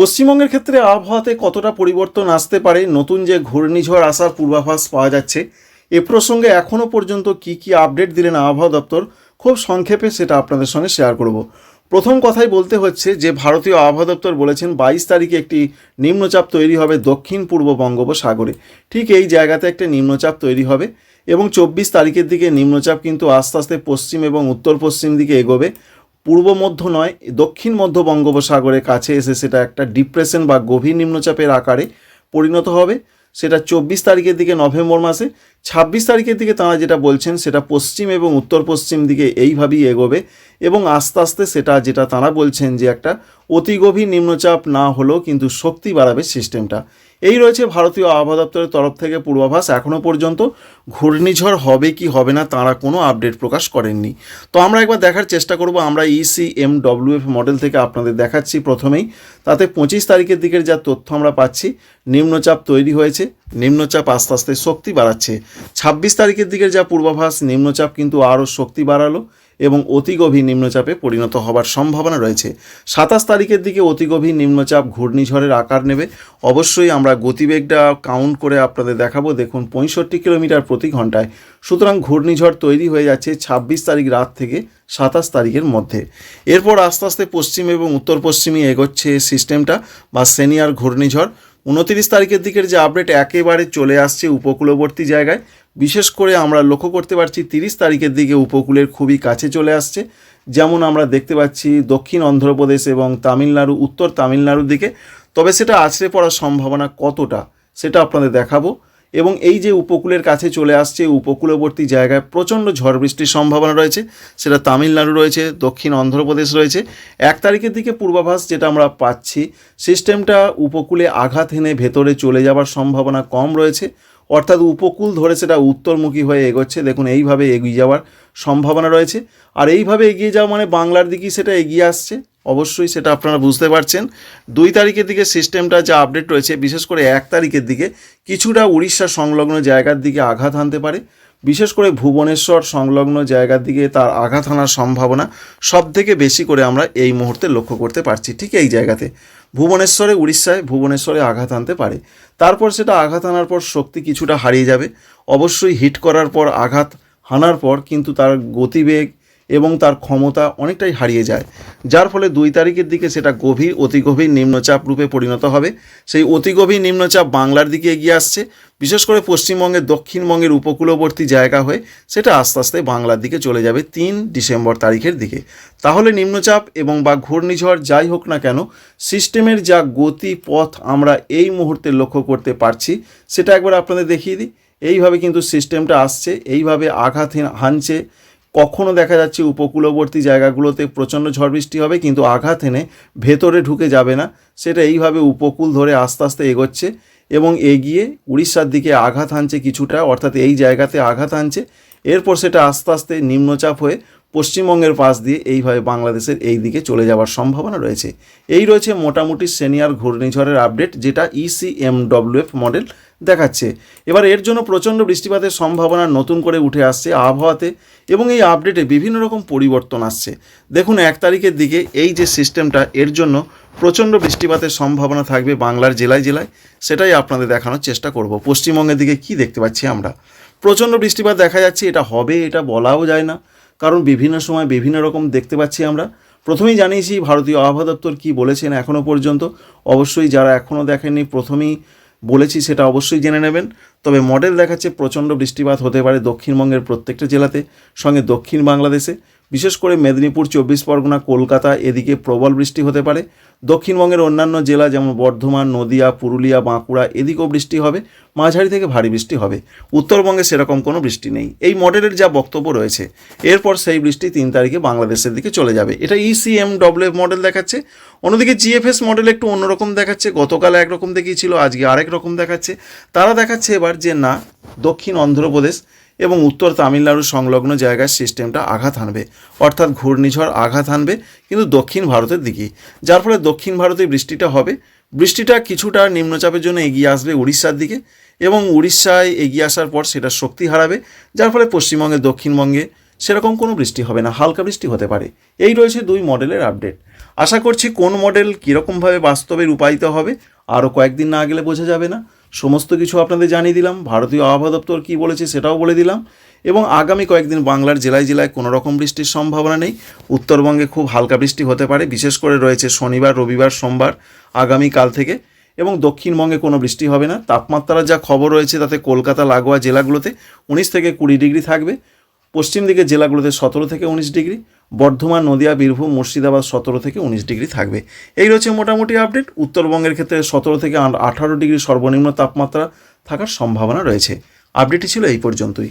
পশ্চিমবঙ্গের ক্ষেত্রে আবহাওয়াতে কতটা পরিবর্তন আসতে পারে? নতুন যে ঘূর্ণিঝড় আসার পূর্বাভাস পাওয়া যাচ্ছে, এ প্রসঙ্গে এখনও পর্যন্ত কি কি আপডেট দিলেন আবহাওয়া দপ্তর? খুব সংক্ষেপে সেটা আপনাদের সঙ্গে শেয়ার করব। প্রথম কথাই বলতে হচ্ছে যে, ভারতীয় আবহাওয়া দপ্তর বলেছেন বাইশ তারিখে একটি নিম্নচাপ তৈরি হবে দক্ষিণ পূর্ব বঙ্গোপসাগরে। ঠিক এই জায়গাতে একটা নিম্নচাপ তৈরি হবে এবং চব্বিশ তারিখের দিকে নিম্নচাপ কিন্তু আস্তে আস্তে পশ্চিম এবং উত্তর পশ্চিম দিকে এগোবে। পূর্ব মধ্য নয়, দক্ষিণ মধ্য বঙ্গোপসাগরের কাছে এসে সেটা একটা ডিপ্রেশন বা গভীর নিম্নচাপের আকারে পরিণত হবে। সেটা চব্বিশ তারিখের দিকে নভেম্বর মাসে ছাব্বিশ তারিখের দিকে তাঁরা যেটা বলছেন, সেটা পশ্চিম এবং উত্তর পশ্চিম দিকে এইভাবেই এগোবে এবং আস্তে আস্তে সেটা যেটা তাঁরা বলছেন যে একটা অতি গভীর নিম্নচাপ না হলেও কিন্তু শক্তি বাড়াবে সিস্টেমটা। এই রয়েছে ভারতীয় আবহাওয়া দপ্তরের তরফ থেকে পূর্বাভাস। এখনও পর্যন্ত ঘূর্ণিঝড় হবে কি হবে না তাঁরা কোনো আপডেট প্রকাশ করেননি। তো আমরা একবার দেখার চেষ্টা করব। আমরা ইসি এম ডব্লিউএফ মডেল থেকে আপনাদের দেখাচ্ছি প্রথমেই। তাতে পঁচিশ তারিখের দিকের যা তথ্য আমরা পাচ্ছি, নিম্নচাপ তৈরি হয়েছে। নিম্নচাপ আস্তে আস্তে শক্তি বাড়াচ্ছে। ছাব্বিশ তারিখের দিকের যা পূর্বাভাস, নিম্নচাপ কিন্তু আরও শক্তি বাড়ালো এবং অতি গভীর নিম্নচাপে পরিণত হবার সম্ভাবনা রয়েছে। সাতাশ তারিখের দিকে অতি গভীর নিম্নচাপ ঘূর্ণিঝড়ের আকার নেবে। অবশ্যই আমরা গতিবেগটা কাউন্ট করে আপনাদের দেখাবো। দেখুন, পঁয়ষট্টি কিলোমিটার প্রতি ঘন্টায়। সুতরাং ঘূর্ণিঝড় তৈরি হয়ে যাচ্ছে ছাব্বিশ তারিখ রাত থেকে সাতাশ তারিখের মধ্যে। এরপর আস্তে আস্তে পশ্চিম এবং উত্তর পশ্চিমে এগোচ্ছে সিস্টেমটা বা সেনিয়ার ঘূর্ণিঝড়। উনতিরিশ তারিখের দিকের যে আপডেট একেবারে চলে আসছে উপকূলবর্তী জায়গায়। বিশেষ করে আমরা লক্ষ্য করতে পারছি তিরিশ তারিখের দিকে উপকূলের খুবই কাছে চলে আসছে। যেমন আমরা দেখতে পাচ্ছি দক্ষিণ অন্ধ্রপ্রদেশ এবং তামিলনাড়ু, উত্তর তামিলনাড়ুর দিকে। তবে সেটা আছড়ে পড়ার সম্ভাবনা কতটা, সেটা আপনাদের দেখাবো। এবং এই যে উপকূলের কাছে চলে আসছে উপকূলবর্তী জায়গায় প্রচণ্ড ঝড় বৃষ্টির সম্ভাবনা রয়েছে। সেটা তামিলনাড়ু রয়েছে, দক্ষিণ অন্ধ্রপ্রদেশ রয়েছে। এক তারিখের দিকে পূর্বাভাস যেটা আমরা পাচ্ছি, সিস্টেমটা উপকূলে আঘাত এনে ভেতরে চলে যাওয়ার সম্ভাবনা কম রয়েছে। অর্থাৎ উপকূল ধরে সেটা উত্তরমুখী হয়ে এগোচ্ছে। দেখুন, এইভাবে এগিয়ে যাওয়ার সম্ভাবনা রয়েছে। আর এইভাবে এগিয়ে যাওয়া মানে বাংলার দিকেই সেটা এগিয়ে আসছে। অবশ্যই সেটা আপনারা বুঝতে পারছেন। দুই তারিখের দিকে সিস্টেমটা যা আপডেট রয়েছে, বিশেষ করে এক তারিখের দিকে কিছুটা উড়িষ্যা সংলগ্ন জায়গার দিকে আঘাত হানতে পারে। বিশেষ করে ভুবনেশ্বর সংলগ্ন জায়গার দিকে তার আঘাত হানার সম্ভাবনা সব থেকে বেশি করে আমরা এই মুহূর্তে লক্ষ্য করতে পারছি ঠিক এই জায়গাতে। ভুবনেশ্বরে, উড়িষ্যায় ভুবনেশ্বরে আঘাত আনতে পারে। তারপর সেটা আঘাত হানার পর শক্তি কিছুটা হারিয়ে যাবে। অবশ্যই হিট করার পর, আঘাত হানার পর কিন্তু তার গতিবেগ এবং তার ক্ষমতা অনেকটাই হারিয়ে যায়। যার ফলে দুই তারিখের দিকে সেটা গভীর, অতি গভীর নিম্নচাপ রূপে পরিণত হবে। সেই অতি গভীর নিম্নচাপ বাংলার দিকে এগিয়ে আসছে। বিশেষ করে পশ্চিমবঙ্গের দক্ষিণবঙ্গের উপকূলবর্তী জায়গা হয়ে সেটা আস্তে আস্তে বাংলার দিকে চলে যাবে তিন ডিসেম্বর তারিখের দিকে। তাহলে নিম্নচাপ এবং বা ঘূর্ণিঝড় যাই হোক না কেন, সিস্টেমের যা গতি পথ আমরা এই মুহূর্তে লক্ষ্য করতে পারছি, সেটা একবার আপনাদের দেখিয়ে দিই। এইভাবে কিন্তু সিস্টেমটা আসছে, এইভাবে আঘাত হানছে। কখনো দেখা যাচ্ছে উপকূলবর্তী জায়গাগুলোতে প্রচণ্ড ঝড় বৃষ্টি হবে, কিন্তু আঘাত এনে ভেতরে ঢুকে যাবে না। সেটা এইভাবে উপকূল ধরে আস্তে আস্তে এগোচ্ছে এবং এগিয়ে উড়িষ্যার দিকে আঘাত হানছে কিছুটা, অর্থাৎ এই জায়গাতে আঘাত হানছে। এরপর সেটা আস্তে আস্তে নিম্নচাপ হয়ে পশ্চিমবঙ্গের পাশ দিয়ে এইভাবে বাংলাদেশের এই দিকে চলে যাওয়ার সম্ভাবনা রয়েছে। এই রয়েছে মোটামুটি সিনিয়র ঘূর্ণিঝড়ের আপডেট যেটা E ইসিএমডব্লিউএফ মডেল দেখাচ্ছে। এবার এর জন্য প্রচণ্ড বৃষ্টিপাতের সম্ভাবনা নতুন করে উঠে আসছে আবহাওয়াতে এবং এই আপডেটে বিভিন্ন রকম পরিবর্তন আসছে। দেখুন, এক তারিখের দিকে এই যে সিস্টেমটা, এর জন্য প্রচণ্ড বৃষ্টিপাতের সম্ভাবনা থাকবে বাংলার জেলায় জেলায়। সেটাই আপনাদের দেখানোর চেষ্টা করব। পশ্চিমবঙ্গের দিকে কি দেখতে পাচ্ছি আমরা? প্রচণ্ড বৃষ্টিপাত দেখা যাচ্ছে, এটা হবে, এটা বলাও যায় না। কারণ বিভিন্ন সময় বিভিন্ন রকম দেখতে পাচ্ছি আমরা। প্রথমেই জানিয়েছি ভারতীয় আবহাওয়া দপ্তর কী বলেছেন এখনও পর্যন্ত। অবশ্যই যারা এখনও দেখেননি, প্রথমেই বলেছি সেটা অবশ্যই জেনে নেবেন। তবে মডেল দেখাচ্ছে প্রচণ্ড বৃষ্টিপাত হতে পারে দক্ষিণবঙ্গের প্রত্যেকটা জেলাতে, সঙ্গে দক্ষিণ বাংলাদেশে। বিশেষ করে মেদিনীপুর চব্বিশ পরগনা, কলকাতা, এদিকে প্রবল বৃষ্টি হতে পারে। দক্ষিণবঙ্গের অন্যান্য জেলা যেমন বর্ধমান, নদিয়া, পুরুলিয়া, বাঁকুড়া, এদিকেও বৃষ্টি হবে। মাঝারি থেকে ভারী বৃষ্টি হবে। উত্তরবঙ্গে সেরকম কোনো বৃষ্টি নেই। এই মডেলের যা বক্তব্য রয়েছে, এরপর সেই বৃষ্টি তিন তারিখে বাংলাদেশের দিকে চলে যাবে। এটা E ইসিএম ডব্লিউ মডেল দেখাচ্ছে। অন্যদিকে জিএফএস মডেল একটু অন্যরকম দেখাচ্ছে। গতকাল একরকম দেখিয়েছিল আজকে আরেক রকম দেখাচ্ছে। তারা দেখাচ্ছে এবার যে না, দক্ষিণ অন্ধ্রপ্রদেশ এবং উত্তর তামিলনাড়ু সংলগ্ন জায়গায় সিস্টেমটা আঘাত হানবে। অর্থাৎ ঘূর্ণিঝড় আঘাত হানবে, কিন্তু দক্ষিণ ভারতের দিকেই যার ফলে দক্ষিণ ভারতে বৃষ্টিটা হবে। বৃষ্টিটা কিছুটা নিম্নচাপের জন্য এগিয়ে আসবে উড়িষ্যার দিকে এবং উড়িষ্যায় এগিয়ে আসার পর সেটা শক্তি হারাবে, যার ফলে পশ্চিমবঙ্গে, দক্ষিণবঙ্গে সেরকম কোনো বৃষ্টি হবে না, হালকা বৃষ্টি হতে পারে। এই রয়েছে দুই মডেলের আপডেট। আশা করছি কোন মডেল কীরকমভাবে বাস্তবে রূপায়িত হবে, আরও কয়েকদিন না গেলে বোঝা যাবে না। সমস্ত কিছু আপনাদের জানিয়ে দিলাম। ভারতীয় আবহাওয়া দপ্তর কী বলেছে সেটাও বলে দিলাম। এবং আগামী কয়েকদিন বাংলার জেলায় জেলায় কোনো রকম বৃষ্টির সম্ভাবনা নেই। উত্তরবঙ্গে খুব হালকা বৃষ্টি হতে পারে। বিশেষ করে রয়েছে শনিবার, রবিবার, সোমবার আগামীকাল থেকে। এবং দক্ষিণবঙ্গে কোনো বৃষ্টি হবে না। তাপমাত্রার যা খবর রয়েছে তাতে কলকাতা, লাগোয়া জেলাগুলোতে উনিশ থেকে কুড়ি ডিগ্রি থাকবে। পশ্চিম দিকের জেলাগুলোতে সতেরো থেকে উনিশ ডিগ্রি। বর্ধমান, নদিয়া, বীরভূম, মুর্শিদাবাদ সতেরো থেকে উনিশ ডিগ্রি থাকবে। এই রয়েছে মোটামুটি আপডেট। উত্তরবঙ্গের ক্ষেত্রে সতেরো থেকে আঠারো ডিগ্রি সর্বনিম্ন তাপমাত্রা থাকার সম্ভাবনা রয়েছে। আপডেটটি ছিল এই পর্যন্তই।